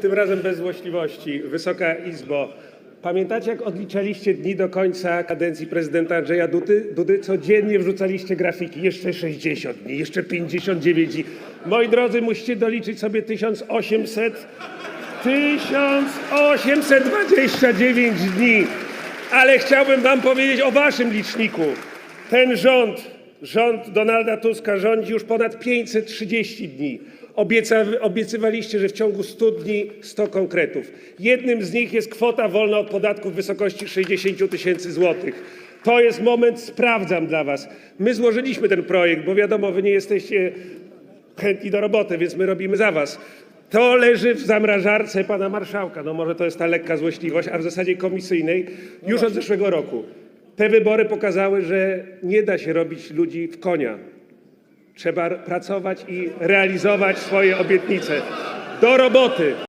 Tym razem bez złośliwości. Wysoka Izbo, pamiętacie jak odliczaliście dni do końca kadencji prezydenta Andrzeja Dudy? Dudy? Codziennie wrzucaliście grafiki. Jeszcze 60 dni, jeszcze 59 dni. Moi drodzy, musicie doliczyć sobie 1800... 1829 dni. Ale chciałbym wam powiedzieć o waszym liczniku. Ten rząd, rząd Donalda Tuska rządzi już ponad 530 dni. Obiecywaliście, że w ciągu 100 dni 100 konkretów. Jednym z nich jest kwota wolna od podatku w wysokości 60 tysięcy złotych. To jest moment, sprawdzam dla was. My złożyliśmy ten projekt, bo wiadomo, wy nie jesteście chętni do roboty, więc my robimy za was. To leży w zamrażarce pana marszałka. No może to jest ta lekka złośliwość, a w zasadzie komisyjnej już od zeszłego roku. Te wybory pokazały, że nie da się robić ludzi w konia. Trzeba pracować i realizować swoje obietnice. Do roboty!